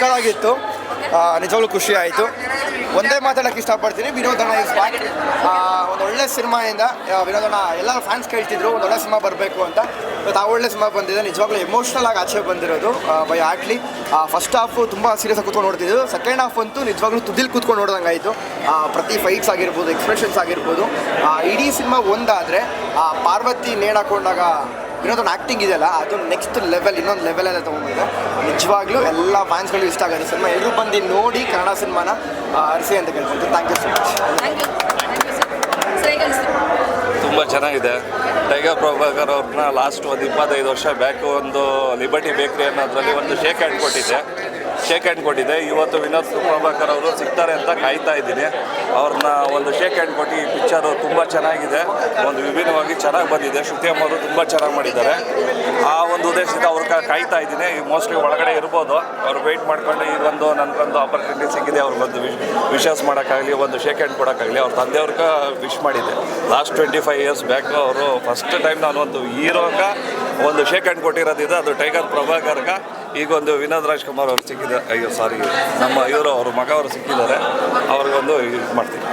ಸಕ್ಕತ್ತಾಗಿತ್ತು ಆ, ನಿಜವಾಗ್ಲೂ ಖುಷಿ ಆಯಿತು ಒಂದೇ ಮಾತಾಡೋಕ್ಕೆ ಇಷ್ಟಪಡ್ತೀನಿ. ವಿನೋದಣ್ಣ ಇಸ್ ಬ್ಯಾಕ್ ಒಂದು ಒಳ್ಳೆ ಸಿನಿಮಾಯಿಂದ ವಿನೋದಣ್ಣ ಎಲ್ಲ ಫ್ಯಾನ್ಸ್ ಕೇಳ್ತಿದ್ರು ಒಂದು ಒಳ್ಳೆ ಸಿನಿಮಾ ಬರಬೇಕು ಅಂತ. ಬಟ್ ಆ ಒಳ್ಳೆ ಸಿನಿಮಾ ಬಂದಿದೆ. ನಿಜವಾಗ್ಲೂ ಎಮೋಷ್ನಲ್ ಆಗಿ ಆಚೆ ಬಂದಿರೋದು ಬೈ ಆಟ್ಲಿ ಫಸ್ಟ್ ಹಾಫ್ ತುಂಬ ಸೀರಿಯಸ್ ಆಗಿ ಕೂತ್ಕೊಂಡು ನೋಡ್ತಿದ್ದು ಸೆಕೆಂಡ್ ಹಾಫ್ ಅಂತೂ ನಿಜವಾಗ್ಲೂ ತುದಿಲ್ ಕೂತ್ಕೊಂಡು ನೋಡ್ದಂಗೆ ಆಯಿತು ಪ್ರತಿ ಫೈಟ್ಸ್ ಆಗಿರ್ಬೋದು ಎಕ್ಸ್ಪ್ರೆಷನ್ಸ್ ಆಗಿರ್ಬೋದು. ಇಡೀ ಸಿನಿಮಾ ಒಂದಾದರೆ ಪಾರ್ವತಿ ನೇಣಾಕೊಂಡಾಗ ವಿನೋದನ ಆ್ಯಕ್ಟಿಂಗ್ ಇದೆಯಲ್ಲ, ಅದು ನೆಕ್ಸ್ಟ್ ಲೆವೆಲ್ ಇನ್ನೊಂದು ಲೆವೆಲಲ್ಲೇ ತೊಗೊಂಡಿದೆ ನಿಜವಾಗ್ಲೂ ಎಲ್ಲ ಫ್ಯಾನ್ಸ್ಗಳು ಇಷ್ಟ ಆಗುತ್ತೆ ಸಿನಿಮಾ. ಎಲ್ಲರೂ ಬಂದು ನೋಡಿ ಕನ್ನಡ ಸಿನಿಮಾನ ಅರಿಸಿ ಅಂತ ಕೇಳ್ಕೊಂತೀನಿ ಥ್ಯಾಂಕ್ ಯು ಸೊ ಮಚ್ ತುಂಬ ಚೆನ್ನಾಗಿದೆ. ಟೈಗರ್ ಪ್ರಭಾಕರ್ ಅವ್ರನ್ನ ಲಾಸ್ಟ್ ಒಂದು ಇಪ್ಪತ್ತೈದು ವರ್ಷ ಬ್ಯಾಕ್ ಒಂದು ಲಿಬರ್ಟಿ ಬೇಕ್ರಿ ಅನ್ನೋದ್ರಲ್ಲಿ ಒಂದು ಶೇಕ್ ಹ್ಯಾಂಡ್ ಕೊಟ್ಟಿದ್ದೆ. ಶೇಕ್ ಹ್ಯಾಂಡ್ ಕೊಟ್ಟಿದ್ದೆ. ಇವತ್ತು ವಿನೋದ್ ಪ್ರಭಾಕರ್ ಅವರು ಸಿಗ್ತಾರೆ ಅಂತ ಕಾಯ್ತಾ ಇದ್ದೀನಿ. ಅವ್ರನ್ನ ಒಂದು ಶೇಕ್ ಹ್ಯಾಂಡ್ ಕೊಟ್ಟು ಈ ಪಿಕ್ಚರು ತುಂಬ ಚೆನ್ನಾಗಿದೆ. ಒಂದು ವಿಭಿನ್ನವಾಗಿ ಚೆನ್ನಾಗಿ ಬಂದಿದೆ. ಶ್ರುತಿ ಅವರು ತುಂಬ ಚೆನ್ನಾಗಿ ಮಾಡಿದ್ದಾರೆ. ಆ ಒಂದು ಉದ್ದೇಶದಿಂದ ಅವ್ರ ಕಾಯ್ತಾ ಇದ್ದೀನಿ. ಮೋಸ್ಟ್ಲಿ ಒಳಗಡೆ ಇರ್ಬೋದು. ಅವ್ರು ವೆಯ್ಟ್ ಮಾಡ್ಕೊಂಡು ಈ ಒಂದು ನನಗೊಂದು ಆಪರ್ಚುನಿಟಿ ಸಿಕ್ಕಿದೆ. ಅವ್ರಿಗೊಂದು ವಿಶ್ ವಿಶ್ವಾಸ ಮಾಡೋಕ್ಕಾಗಲಿ, ಒಂದು ಶೇಕ್ ಹ್ಯಾಂಡ್ ಕೊಡೋಕ್ಕಾಗಲಿ, ಅವ್ರ ತಂದೆಯವ್ರಿಗೆ ವಿಶ್ ಮಾಡಿದ್ದೆ. Last twenty five years back ಅವರು ಫಸ್ಟ್ ಟೈಮ್ ನಾನು ಒಂದು ಹೀರೋಗ ಒಂದು ಶೇಕ್ ಹ್ಯಾಂಡ್ ಕೊಟ್ಟಿರೋದಿದೆ ಅದು ಟೈಗರ್ ಪ್ರಭಾಕರ್ಗ ಈಗ ಒಂದು ವಿನೋದ್ ರಾಜ್ಕುಮಾರ್ ಅವ್ರು ಸಿಕ್ಕಿದ್ದಾರೆ ಅಯ್ಯೋ ಸಾರಿ ನಮ್ಮ ಇವರು ಅವ್ರ ಮಗ ಅವರು ಸಿಕ್ಕಿದ್ದಾರೆ, ಅವ್ರಿಗೊಂದು ಇದು ಮಾಡ್ತೀನಿ.